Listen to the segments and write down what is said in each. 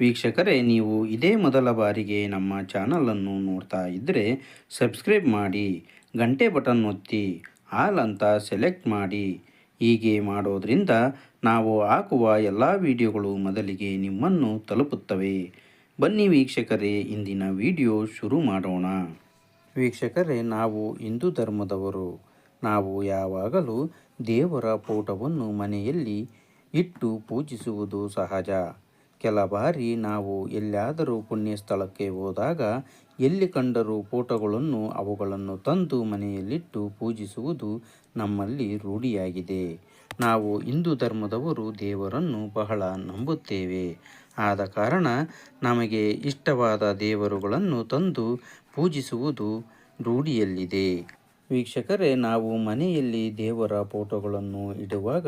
ವೀಕ್ಷಕರೇ, ನೀವು ಇದೇ ಮೊದಲ ಬಾರಿಗೆ ನಮ್ಮ ಚಾನಲನ್ನು ನೋಡ್ತಾ ಇದ್ದರೆ ಸಬ್ಸ್ಕ್ರೈಬ್ ಮಾಡಿ, ಗಂಟೆ ಬಟನ್ ಒತ್ತಿ, ಆಲ್ ಅಂತ ಸೆಲೆಕ್ಟ್ ಮಾಡಿ. ಹೀಗೆ ಮಾಡೋದರಿಂದ ನಾವು ಹಾಕುವ ಎಲ್ಲ ವಿಡಿಯೋಗಳು ಮೊದಲಿಗೆ ನಿಮ್ಮನ್ನು ತಲುಪುತ್ತವೆ. ಬನ್ನಿ ವೀಕ್ಷಕರೇ, ಇಂದಿನ ವಿಡಿಯೋ ಶುರು ಮಾಡೋಣ. ವೀಕ್ಷಕರೇ, ನಾವು ಹಿಂದೂ ಧರ್ಮದವರು. ನಾವು ಯಾವಾಗಲೂ ದೇವರ ಫೋಟೋವನ್ನು ಮನೆಯಲ್ಲಿ ಇಟ್ಟು ಪೂಜಿಸುವುದು ಸಹಜ. ಕೆಲ ಬಾರಿ ನಾವು ಎಲ್ಲಿಯಾದರೂ ಪುಣ್ಯ ಸ್ಥಳಕ್ಕೆ ಹೋದಾಗ ಎಲ್ಲಿ ಕಂಡರೂ ಫೋಟೋಗಳನ್ನು ಅವುಗಳನ್ನು ತಂದು ಮನೆಯಲ್ಲಿಟ್ಟು ಪೂಜಿಸುವುದು ನಮ್ಮಲ್ಲಿ ರೂಢಿಯಾಗಿದೆ. ನಾವು ಹಿಂದೂ ಧರ್ಮದವರು ದೇವರನ್ನು ಬಹಳ ನಂಬುತ್ತೇವೆ. ಆದ ಕಾರಣ ನಮಗೆ ಇಷ್ಟವಾದ ದೇವರುಗಳನ್ನು ತಂದು ಪೂಜಿಸುವುದು ರೂಢಿಯಲ್ಲಿದೆ. ವೀಕ್ಷಕರೇ, ನಾವು ಮನೆಯಲ್ಲಿ ದೇವರ ಫೋಟೋಗಳನ್ನು ಇಡುವಾಗ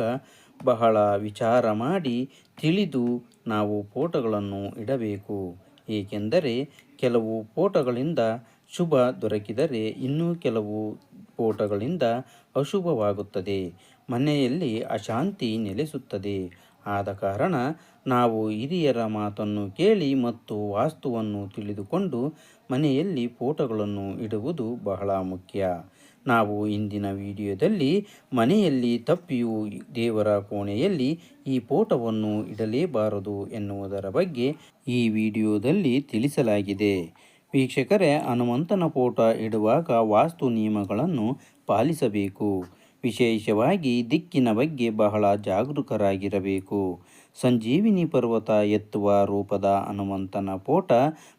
ಬಹಳ ವಿಚಾರ ಮಾಡಿ ತಿಳಿದು ನಾವು ಫೋಟೋಗಳನ್ನು ಇಡಬೇಕು. ಏಕೆಂದರೆ ಕೆಲವು ಫೋಟೋಗಳಿಂದ ಶುಭ ದೊರಕಿದರೆ ಇನ್ನೂ ಕೆಲವು ಫೋಟೋಗಳಿಂದ ಅಶುಭವಾಗುತ್ತದೆ. ಮನೆಯಲ್ಲಿ ಅಶಾಂತಿ ನೆಲೆಸುತ್ತದೆ. ಆದ ಕಾರಣ ನಾವು ಹಿರಿಯರ ಮಾತನ್ನು ಕೇಳಿ ಮತ್ತು ವಾಸ್ತುವನ್ನು ತಿಳಿದುಕೊಂಡು ಮನೆಯಲ್ಲಿ ಫೋಟೋಗಳನ್ನು ಇಡುವುದು ಬಹಳ ಮುಖ್ಯ. ನಾವು ಇಂದಿನ ವಿಡಿಯೋದಲ್ಲಿ ಮನೆಯಲ್ಲಿ ತಪ್ಪಿಯೂ ದೇವರ ಕೋಣೆಯಲ್ಲಿ ಈ ಫೋಟೋವನ್ನು ಇಡಲೇಬಾರದು ಎನ್ನುವುದರ ಬಗ್ಗೆ ಈ ವಿಡಿಯೋದಲ್ಲಿ ತಿಳಿಸಲಾಗಿದೆ. ವೀಕ್ಷಕರೇ, ಹನುಮಂತನ ಫೋಟೋ ಇಡುವಾಗ ವಾಸ್ತು ನಿಯಮಗಳನ್ನು ಪಾಲಿಸಬೇಕು. ವಿಶೇಷವಾಗಿ ದಿಕ್ಕಿನ ಬಗ್ಗೆ ಬಹಳ ಜಾಗರೂಕರಾಗಿರಬೇಕು. ಸಂಜೀವಿನಿ ಪರ್ವತ ಎತ್ತುವ ರೂಪದ ಹನುಮಂತನ ಫೋಟ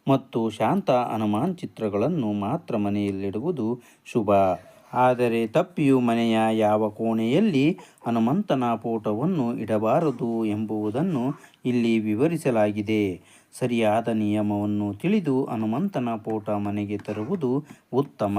ಮತ್ತು ಶಾಂತ ಹನುಮಾನ್ ಚಿತ್ರಗಳನ್ನು ಮಾತ್ರ ಮನೆಯಲ್ಲಿಡುವುದು ಶುಭ. ಆದರೆ ತಪ್ಪಿಯು ಮನೆಯ ಯಾವ ಕೋಣೆಯಲ್ಲಿ ಹನುಮಂತನ ಪೋಟವನ್ನು ಇಡಬಾರದು ಎಂಬುದನ್ನು ಇಲ್ಲಿ ವಿವರಿಸಲಾಗಿದೆ. ಸರಿಯಾದ ನಿಯಮವನ್ನು ತಿಳಿದು ಹನುಮಂತನ ಪೋಟ ಮನೆಗೆ ತರುವುದು ಉತ್ತಮ.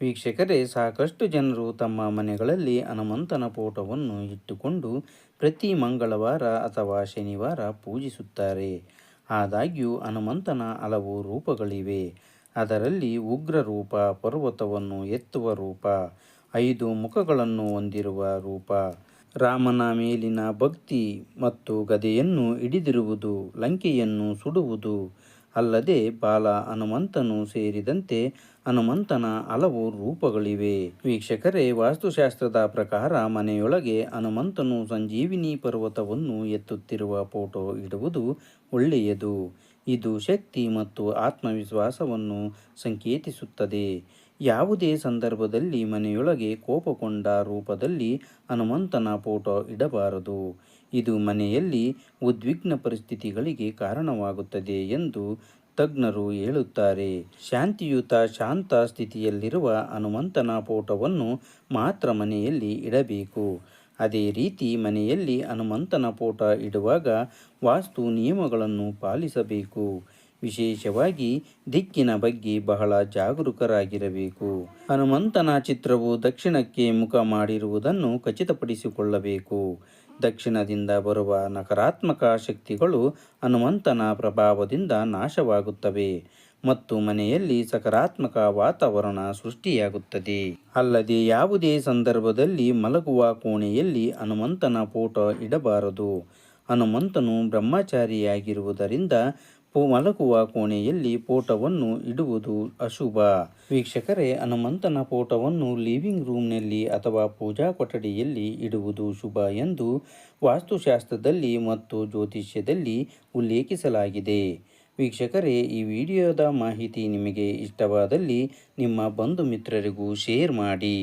ವೀಕ್ಷಕರೇ, ಸಾಕಷ್ಟು ಜನರು ತಮ್ಮ ಮನೆಗಳಲ್ಲಿ ಹನುಮಂತನ ಪೋಟವನ್ನು ಇಟ್ಟುಕೊಂಡು ಪ್ರತಿ ಮಂಗಳವಾರ ಅಥವಾ ಶನಿವಾರ ಪೂಜಿಸುತ್ತಾರೆ. ಆದಾಗ್ಯೂ ಹನುಮಂತನ ಹಲವು ರೂಪಗಳಿವೆ. ಅದರಲ್ಲಿ ಉಗ್ರ ರೂಪ ಪರ್ವತವನ್ನು ಎತ್ತುವ ರೂಪ, ಐದು ಮುಖಗಳನ್ನು ಹೊಂದಿರುವ ರೂಪ, ರಾಮನ ಮೇಲಿನ ಭಕ್ತಿ ಮತ್ತು ಗದೆಯನ್ನು ಹಿಡಿದಿರುವುದು, ಲಂಕೆಯನ್ನು ಸುಡುವುದು, ಅಲ್ಲದೆ ಬಾಲ ಹನುಮಂತನು ಸೇರಿದಂತೆ ಹನುಮಂತನ ಹಲವು ರೂಪಗಳಿವೆ. ವೀಕ್ಷಕರೇ, ವಾಸ್ತುಶಾಸ್ತ್ರದ ಪ್ರಕಾರ ಮನೆಯೊಳಗೆ ಹನುಮಂತನು ಸಂಜೀವಿನಿ ಪರ್ವತವನ್ನು ಎತ್ತುತ್ತಿರುವ ಫೋಟೋ ಇಡುವುದು ಒಳ್ಳೆಯದು. ಇದು ಶಕ್ತಿ ಮತ್ತು ಆತ್ಮವಿಶ್ವಾಸವನ್ನು ಸಂಕೇತಿಸುತ್ತದೆ. ಯಾವುದೇ ಸಂದರ್ಭದಲ್ಲಿ ಮನೆಯೊಳಗೆ ಕೋಪಗೊಂಡ ರೂಪದಲ್ಲಿ ಹನುಮಂತನ ಫೋಟೋ ಇಡಬಾರದು. ಇದು ಮನೆಯಲ್ಲಿ ಉದ್ವಿಗ್ನ ಪರಿಸ್ಥಿತಿಗಳಿಗೆ ಕಾರಣವಾಗುತ್ತದೆ ಎಂದು ತಜ್ಞರು ಹೇಳುತ್ತಾರೆ. ಶಾಂತಿಯುತ, ಶಾಂತ ಸ್ಥಿತಿಯಲ್ಲಿರುವ ಹನುಮಂತನ ಫೋಟೋವನ್ನು ಮಾತ್ರ ಮನೆಯಲ್ಲಿ ಇಡಬೇಕು. ಅದೇ ರೀತಿ ಮನೆಯಲ್ಲಿ ಹನುಮಂತನ ಫೋಟೋ ಇಡುವಾಗ ವಾಸ್ತು ನಿಯಮಗಳನ್ನು ಪಾಲಿಸಬೇಕು. ವಿಶೇಷವಾಗಿ ದಿಕ್ಕಿನ ಬಗ್ಗೆ ಬಹಳ ಜಾಗರೂಕರಾಗಿರಬೇಕು. ಹನುಮಂತನ ಚಿತ್ರವು ದಕ್ಷಿಣಕ್ಕೆ ಮುಖ ಮಾಡಿರುವುದನ್ನು ಖಚಿತಪಡಿಸಿಕೊಳ್ಳಬೇಕು. ದಕ್ಷಿಣದಿಂದ ಬರುವ ನಕಾರಾತ್ಮಕ ಶಕ್ತಿಗಳು ಹನುಮಂತನ ಪ್ರಭಾವದಿಂದ ನಾಶವಾಗುತ್ತವೆ. ಮತ್ತು ಮನೆಯಲ್ಲಿ ಸಕಾರಾತ್ಮಕ ವಾತಾವರಣ ಸೃಷ್ಟಿಯಾಗುತ್ತದೆ. ಅಲ್ಲದೆ ಯಾವುದೇ ಸಂದರ್ಭದಲ್ಲಿ ಮಲಗುವ ಕೋಣೆಯಲ್ಲಿ ಹನುಮಂತನ ಫೋಟೋ ಇಡಬಾರದು. ಹನುಮಂತನು ಬ್ರಹ್ಮಚಾರಿಯಾಗಿರುವುದರಿಂದ ಮಲಗುವ ಕೋಣೆಯಲ್ಲಿ ಫೋಟೋವನ್ನು ಇಡುವುದು ಅಶುಭ. ವೀಕ್ಷಕರೇ, ಹನುಮಂತನ ಫೋಟೋವನ್ನು ಲಿವಿಂಗ್ ರೂಮ್ನಲ್ಲಿ ಅಥವಾ ಪೂಜಾ ಕೊಠಡಿಯಲ್ಲಿ ಇಡುವುದು ಶುಭ ಎಂದು ವಾಸ್ತುಶಾಸ್ತ್ರದಲ್ಲಿ ಮತ್ತು ಜ್ಯೋತಿಷ್ಯದಲ್ಲಿ ಉಲ್ಲೇಖಿಸಲಾಗಿದೆ. ವೀಕ್ಷಕರೇ ಈ ವಿಡಿಯೋದ ಮಾಹಿತಿ ನಿಮಗೆ ಇಷ್ಟವಾದಲ್ಲಿ ನಿಮ್ಮ ಬಂಧು ಮಿತ್ರರಿಗೂ ಶೇರ್ ಮಾಡಿ.